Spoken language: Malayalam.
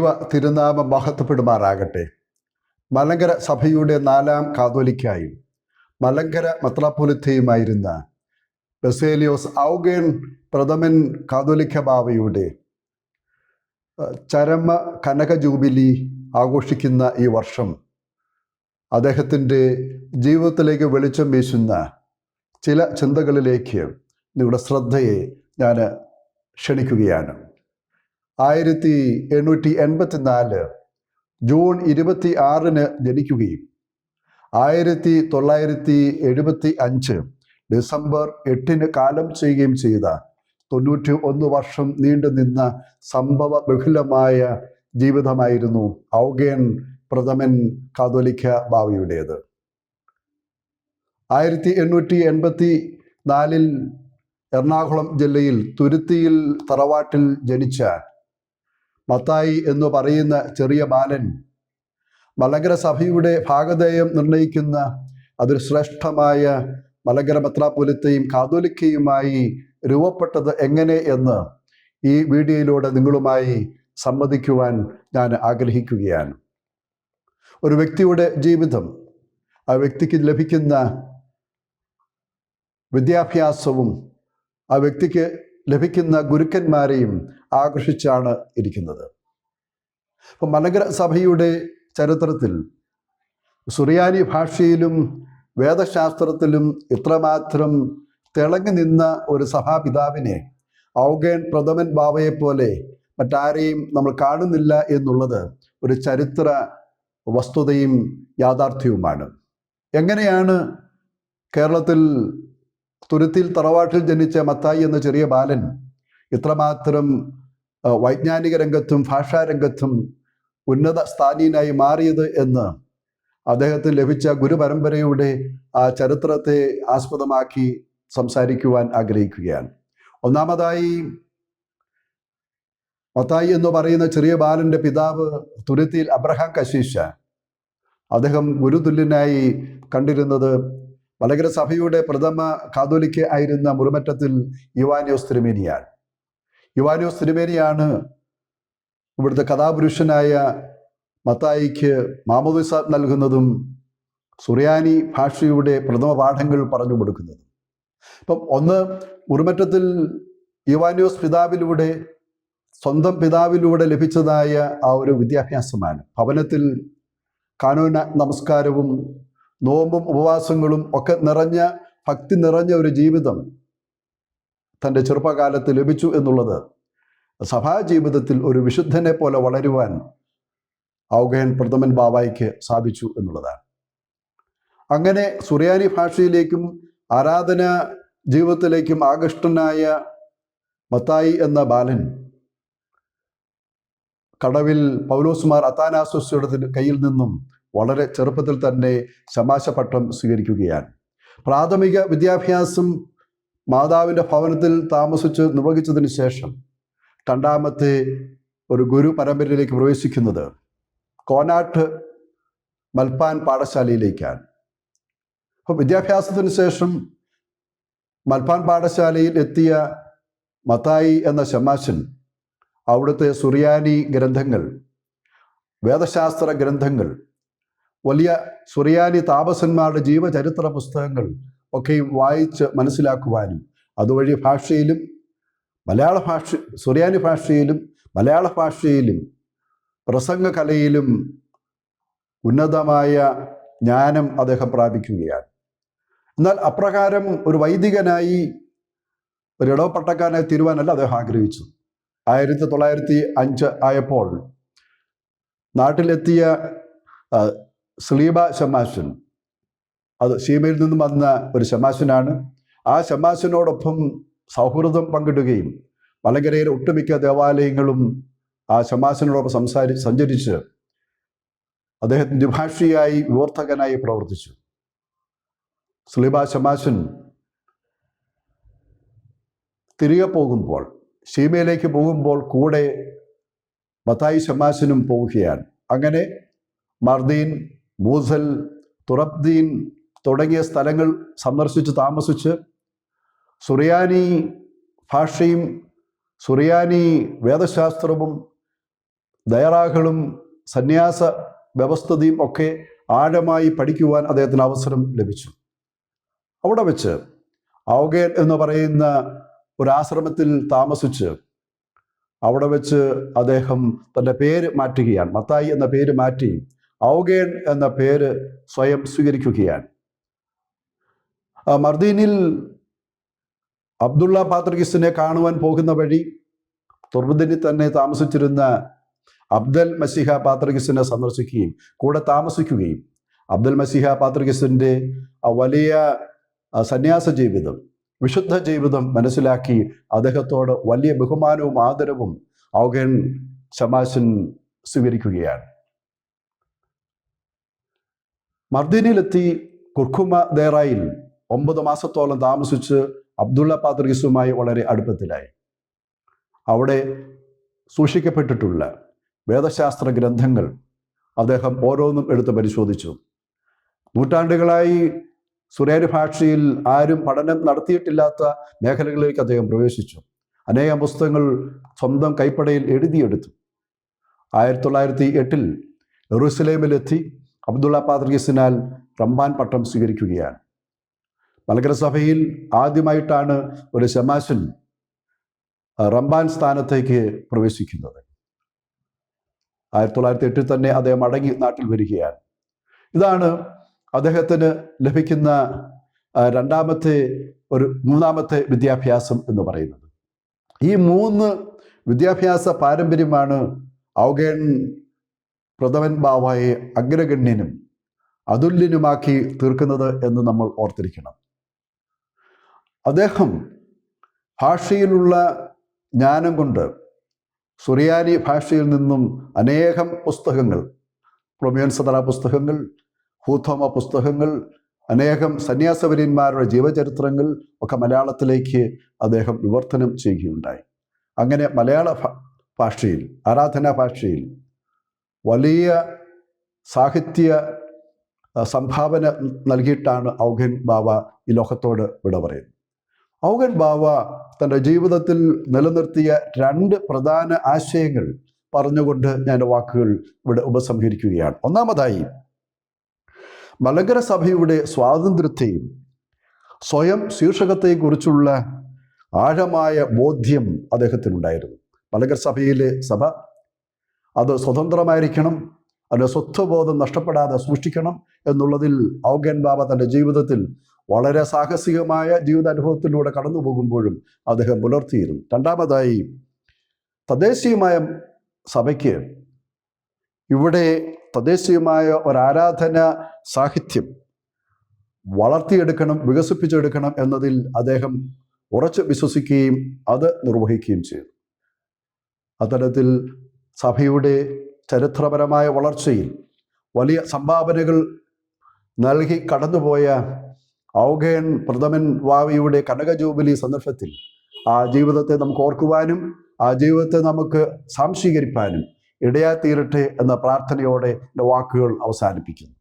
ദൈവ തിരുനാമം മഹത്വപ്പെടുമാറാകട്ടെ. മലങ്കര സഭയുടെ നാലാം കാതോലിക്കായും മലങ്കര മെത്രാപ്പൊലിത്തയുമായിരുന്ന ബസേലിയോസ് ഔഗേൺ പ്രഥമൻ കാതോലിക്ക ബാവയുടെ ചരമ കനക ജൂബിലി ആഘോഷിക്കുന്ന ഈ വർഷം അദ്ദേഹത്തിന്റെ ജീവിതത്തിലേക്ക് വെളിച്ചം വീശുന്ന ചില ചിന്തകളിലേക്ക് നിങ്ങളുടെ ശ്രദ്ധയെ ഞാൻ ക്ഷണിക്കുകയാണ്. ആയിരത്തി എണ്ണൂറ്റി എൺപത്തിനാല് ജൂൺ ഇരുപത്തി ആറിന് ജനിക്കുകയും ആയിരത്തി തൊള്ളായിരത്തി എഴുപത്തി അഞ്ച് ഡിസംബർ എട്ടിന് കാലം ചെയ്യുകയും ചെയ്ത തൊണ്ണൂറ്റി ഒന്ന് വർഷം നീണ്ടുനിന്ന സംഭവ ബഹുലമായ ജീവിതമായിരുന്നു ഔഗേൻ പ്രഥമൻ കാതോലിക്ക ബാവയുടേത് ആയിരത്തി എണ്ണൂറ്റി എൺപത്തി നാലിൽ എറണാകുളം ജില്ലയിൽ തുരുത്തിയിൽ തറവാട്ടിൽ ജനിച്ച മത്തായി എന്ന് പറയുന്ന ചെറിയ ബാലൻ. മലങ്കര സഭയുടെ ഭാഗധേയം നിർണയിക്കുന്ന അതൊരു ശ്രേഷ്ഠമായ മലങ്കര മെത്രാപൊലിത്തയും കാതോലിക്കയുമായി രൂപപ്പെട്ടത് എങ്ങനെ എന്ന് ഈ വീഡിയോയിലൂടെ നിങ്ങളുമായി സംവദിക്കുവാൻ ഞാൻ ആഗ്രഹിക്കുകയാണ്. ഒരു വ്യക്തിയുടെ ജീവിതം ആ വ്യക്തിക്ക് ലഭിക്കുന്ന വിദ്യാഭ്യാസവും ആ വ്യക്തിക്ക് ലഭിക്കുന്ന ഗുരുക്കന്മാരെയും ആകർഷിച്ചാണ് ഇരിക്കുന്നത്. അപ്പം മലങ്കര സഭയുടെ ചരിത്രത്തിൽ സുറിയാനി ഭാഷയിലും വേദശാസ്ത്രത്തിലും ഇത്രമാത്രം തിളങ്ങി നിന്ന ഒരു സഭാപിതാവിനെ ഔഗേൻ പ്രഥമൻ ബാബയെ പോലെ മറ്റാരെയും നമ്മൾ കാണുന്നില്ല എന്നുള്ളത് ഒരു ചരിത്ര വസ്തുതയും യാഥാർത്ഥ്യവുമാണ്. എങ്ങനെയാണ് കേരളത്തിൽ തുരുത്തിൽ തറവാട്ടിൽ ജനിച്ച മത്തായി എന്ന ചെറിയ ബാലൻ ഇത്രമാത്രം വൈജ്ഞാനിക രംഗത്തും ഭാഷാരംഗത്തും ഉന്നത സ്ഥാനീയനായി മാറിയത് എന്ന് അദ്ദേഹത്തിന് ലഭിച്ച ഗുരുപരമ്പരയുടെ ആ ചരിത്രത്തെ ആസ്പദമാക്കി സംസാരിക്കുവാൻ ആഗ്രഹിക്കുകയാണ്. ഒന്നാമതായി മത്തായി എന്ന് പറയുന്ന ചെറിയ ബാലന്റെ പിതാവ് തുരുത്തിയിൽ അബ്രഹാം കശീഷ അദ്ദേഹം ഗുരുതുല്യനായി കണ്ടിരുന്നത് വടകര സഭയുടെ പ്രഥമ കാതോലിക്ക ആയിരുന്ന മുറുമറ്റത്തിൽ യുവാനിയോസ് തിരുമേനിയാണ്. യുവാനിയോസ് തിരുമേനിയാണ് ഇവിടുത്തെ കഥാപുരുഷനായ മത്തായിക്ക് മാമോദിസ നൽകുന്നതും സുറിയാനി ഭാഷയുടെ പ്രഥമ പാഠങ്ങൾ പറഞ്ഞു കൊടുക്കുന്നതും. അപ്പം ഒന്ന് ഉറുമറ്റത്തിൽ യുവാനിയോസ് പിതാവിലൂടെ സ്വന്തം പിതാവിലൂടെ ലഭിച്ചതായ ആ ഒരു വിദ്യാഭ്യാസമാണ്. ഭവനത്തിൽ കാനോന നമസ്കാരവും നോമ്പും ഉപവാസങ്ങളും ഒക്കെ നിറഞ്ഞ ഭക്തി നിറഞ്ഞ ഒരു ജീവിതം തന്റെ ചെറുപ്പകാലത്ത് ലഭിച്ചു എന്നുള്ളത് സഭാ ജീവിതത്തിൽ ഒരു വിശുദ്ധനെ പോലെ വളരുവാൻ ഔഗയൻ പ്രഥമൻ ബാബായിക്ക് സാധിച്ചു എന്നുള്ളതാണ്. അങ്ങനെ സുറിയാനി ഭാഷയിലേക്കും ആരാധന ജീവിതത്തിലേക്കും ആകൃഷ്ടനായ മത്തായി എന്ന ബാലൻ കടവിൽ പൗലോസുമാർ അത്താനാസോസിയുടെ കയ്യിൽ നിന്നും വളരെ ചെറുപ്പത്തിൽ തന്നെ ശമാശപട്ടം സ്വീകരിക്കുകയാണ്. പ്രാഥമിക വിദ്യാഭ്യാസം മാതാവിന്റെ ഭവനത്തിൽ താമസിച്ച് നിർവഹിച്ചതിന് ശേഷം രണ്ടാമത്തെ ഒരു ഗുരു പരമ്പരയിലേക്ക് പ്രവേശിക്കുന്നത് കോനാട്ട് മൽപ്പാൻ പാഠശാലയിലേക്കാണ്. അപ്പോൾ വിദ്യാഭ്യാസത്തിന് ശേഷം മൽപ്പാൻ പാഠശാലയിൽ എത്തിയ മത്തായി എന്ന ശമാശൻ അവിടുത്തെ സുറിയാനി ഗ്രന്ഥങ്ങൾ വേദശാസ്ത്ര ഗ്രന്ഥങ്ങൾ വലിയ സുറിയാനി താപസന്മാരുടെ ജീവചരിത്ര പുസ്തകങ്ങൾ ഒക്കെയും വായിച്ച് മനസ്സിലാക്കുവാനും അതുവഴി ഭാഷയിലും മലയാള ഭാഷ സുറിയാനി ഭാഷയിലും മലയാള ഭാഷയിലും പ്രസംഗകലയിലും ഉന്നതമായ ജ്ഞാനം അദ്ദേഹം പ്രാപിക്കുകയാണ്. എന്നാൽ അപ്രകാരം ഒരു വൈദികനായി ഒരു ഇടവപ്പെട്ടക്കാരനായി തീരുവാനല്ല അദ്ദേഹം ആഗ്രഹിച്ചു ആയിരത്തി തൊള്ളായിരത്തി അഞ്ച് ആയപ്പോൾ നാട്ടിലെത്തിയ സ്ലീബ ഷമാശൻ അത് സീമയിൽ നിന്നും വന്ന ഒരു ശമാശനാണ്. ആ ശമാശനോടൊപ്പം സൗഹൃദം പങ്കിടുകയും മലങ്കരയിലെ ഒട്ടുമിക്ക ദേവാലയങ്ങളും ആ ശമാശനോടൊപ്പം സംസാരി സഞ്ചരിച്ച് അദ്ദേഹം ദ്വിഭാഷിയായി വിവർത്തകനായി പ്രവർത്തിച്ചു. സ്ലിബ ശമാശൻ തിരികെ പോകുമ്പോൾ ഷീമയിലേക്ക് പോകുമ്പോൾ കൂടെ മത്തായി ശമാശനും പോവുകയാണ്. അങ്ങനെ മർദീൻ മൂസൽ തുറബ്ദീൻ തുടങ്ങിയ സ്ഥലങ്ങൾ സന്ദർശിച്ച് താമസിച്ച് സുറിയാനി ഭാഷയും സുറിയാനി വേദശാസ്ത്രവും ദയറാകളും സന്യാസ വ്യവസ്ഥതയും ഒക്കെ ആഴമായി പഠിക്കുവാൻ അദ്ദേഹത്തിന് അവസരം ലഭിച്ചു. അവിടെ വെച്ച് ഔഗേൽ എന്ന് പറയുന്ന ഒരാശ്രമത്തിൽ താമസിച്ച് അവിടെ വെച്ച് അദ്ദേഹം തന്റെ പേര് മാറ്റുകയാണ്. മത്തായി എന്ന പേര് മാറ്റി ഔഗേൻ എന്ന പേര് സ്വയം സ്വീകരിക്കുകയാണ്. മർദീനിൽ അബ്ദുള്ള പാത്രകിസ്റ്റിനെ കാണുവാൻ പോകുന്ന വഴി തുർബുദ്ദീനിൽ തന്നെ താമസിച്ചിരുന്ന അബ്ദൽ മസിഹ പാത്രകിസ്റ്റിനെ സന്ദർശിക്കുകയും കൂടെ താമസിക്കുകയും അബ്ദുൽ മസിഹ പാത്രികിസിന്റെ വലിയ സന്യാസ ജീവിതം വിശുദ്ധ ജീവിതം മനസ്സിലാക്കി അദ്ദേഹത്തോട് വലിയ ബഹുമാനവും ആദരവും ഔഗൻ ശമാശൻ സ്വീകരിക്കുകയാണ്. മർദിനിയിലെത്തി കുർക്കുമ ദേറായിൽ ഒമ്പത് മാസത്തോളം താമസിച്ച് അബ്ദുള്ള പാത്രഗീസുമായി വളരെ അടുപ്പത്തിലായി. അവിടെ സൂക്ഷിക്കപ്പെട്ടിട്ടുള്ള വേദശാസ്ത്ര ഗ്രന്ഥങ്ങൾ അദ്ദേഹം ഓരോന്നും എടുത്ത് പരിശോധിച്ചു. നൂറ്റാണ്ടുകളായി സുരേര് ഭാഷയിൽ ആരും പഠനം നടത്തിയിട്ടില്ലാത്ത മേഖലകളിലേക്ക് അദ്ദേഹം പ്രവേശിച്ചു. അനേകം പുസ്തകങ്ങൾ സ്വന്തം കൈപ്പടയിൽ എഴുതിയെടുത്തു. ആയിരത്തി തൊള്ളായിരത്തി എട്ടിൽ എറുസലേമിലെത്തി അബ്ദുള്ള പാത്രീസിനാൽ റംബാൻ പട്ടം സ്വീകരിക്കുകയാണ്. മലങ്കര സഭയിൽ ആദ്യമായിട്ടാണ് ഒരു ശമാശൻ റംബാൻ സ്ഥാനത്തേക്ക് പ്രവേശിക്കുന്നത്. ആയിരത്തി തൊള്ളായിരത്തി എട്ടിൽ തന്നെ അദ്ദേഹം അടങ്ങി നാട്ടിൽ വരികയാണ്. ഇതാണ് അദ്ദേഹത്തിന് ലഭിക്കുന്ന രണ്ടാമത്തെ ഒരു മൂന്നാമത്തെ വിദ്യാഭ്യാസം എന്ന് പറയുന്നത്. ഈ മൂന്ന് വിദ്യാഭ്യാസ പാരമ്പര്യമാണ് ഔഗേൺ പ്രഥമൻ ബാവായെ അഗ്രഗണ്യനും അതുല്യനുമാക്കി തീർക്കുന്നത് എന്ന് നമ്മൾ ഓർത്തിരിക്കണം. അദ്ദേഹം ഭാഷയിലുള്ള ജ്ഞാനം കൊണ്ട് സുറിയാനി ഭാഷയിൽ നിന്നും അനേകം പുസ്തകങ്ങൾ പ്രൊമിയൻ സദറ പുസ്തകങ്ങൾ ഭൂതോമ പുസ്തകങ്ങൾ അനേകം സന്യാസവര്യന്മാരുടെ ജീവചരിത്രങ്ങൾ ഒക്കെ മലയാളത്തിലേക്ക് അദ്ദേഹം വിവർത്തനം ചെയ്യുകയുണ്ടായി. അങ്ങനെ മലയാള ഭാഷയിൽ ആരാധനാ ഭാഷയിൽ വലിയ സാഹിത്യ സംഭാവന നൽകിയിട്ടാണ് ഔഗൻ ബാബ ഈ ലോകത്തോട് വിട പറയുന്നത്. ഔഘൻ ബാവ തന്റെ ജീവിതത്തിൽ നിലനിർത്തിയ രണ്ട് പ്രധാന ആശയങ്ങൾ പറഞ്ഞുകൊണ്ട് ഞാൻ വാക്കുകൾ ഇവിടെ ഉപസംഹരിക്കുകയാണ്. ഒന്നാമതായി മലങ്കര സഭയുടെ സ്വാതന്ത്ര്യത്തെയും സ്വയം ശീർഷകത്തെക്കുറിച്ചുള്ള ആഴമായ ബോധ്യം അദ്ദേഹത്തിനുണ്ടായിരുന്നു. മലങ്കര സഭയിലെ സഭ അത് സ്വതന്ത്രമായിരിക്കണം അതിന്റെ സ്വത്വബോധം നഷ്ടപ്പെടാതെ സൂക്ഷിക്കണം എന്നുള്ളതിൽ ഔഗൻ ബാബ തന്റെ ജീവിതത്തിൽ വളരെ സാഹസികമായ ജീവിതാനുഭവത്തിലൂടെ കടന്നു പോകുമ്പോഴും അദ്ദേഹം പുലർത്തിയിരുന്നു. രണ്ടാമതായി തദ്ദേശീയമായ സഭയ്ക്ക് ഇവിടെ തദ്ദേശീയമായ ഒരാരാധന സാഹിത്യം വളർത്തിയെടുക്കണം വികസിപ്പിച്ചെടുക്കണം എന്നതിൽ അദ്ദേഹം ഉറച്ച് വിശ്വസിക്കുകയും അത് നിർവഹിക്കുകയും ചെയ്തു. അത്തരത്തിൽ സഭയുടെ ചരിത്രപരമായ വളർച്ചയിൽ വലിയ സംഭാവനകൾ നൽകി കടന്നുപോയ ഔഗേൻ പ്രഥമൻ വാവിയുടെ കനക ജൂബിലി സന്ദർഭത്തിൽ ആ ജീവിതത്തെ നമുക്ക് ഓർക്കുവാനും ആ ജീവിതത്തെ നമുക്ക് സാംശീകരിപ്പാനും ഇടയാത്തീരട്ടെ എന്ന പ്രാർത്ഥനയോടെ എന്റെ വാക്കുകൾ അവസാനിപ്പിക്കുന്നു.